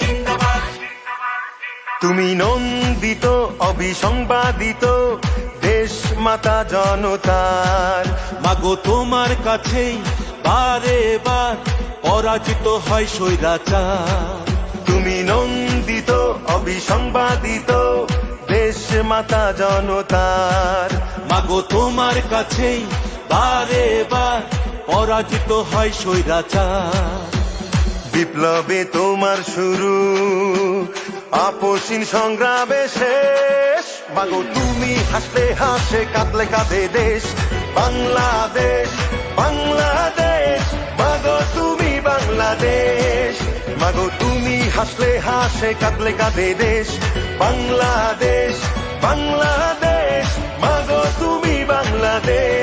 জিন্দাবাদ। তুমি নন্দিত, অবিসংবাদিত দেশ মাতা জনতার। মাগো, তোমার কাছেই বারে বার পরাজিত হয় স্বৈরাচার। তুমি নন্দিত, অবিসংবাদিত দেশ মাতা জনতার। মাগো, তোমার কাছেই বারে বার পরাজিত হয় স্বৈরাচার। বিপ্লবে তোমার শুরু। আপসীন সংগ্রামে শেষ। মাগো তুমি হাসলে হাসে, কাঁদলে কাঁদে দেশ। বাংলাদেশ বাংলাদেশ। মাগো তুমি বাংলাদেশ। মাগো তুমি হাসলে হাসে, কাঁদলে কাঁদে দেশ। বাংলাদেশ বাংলাদেশ। মাগো তুমি বাংলাদেশ।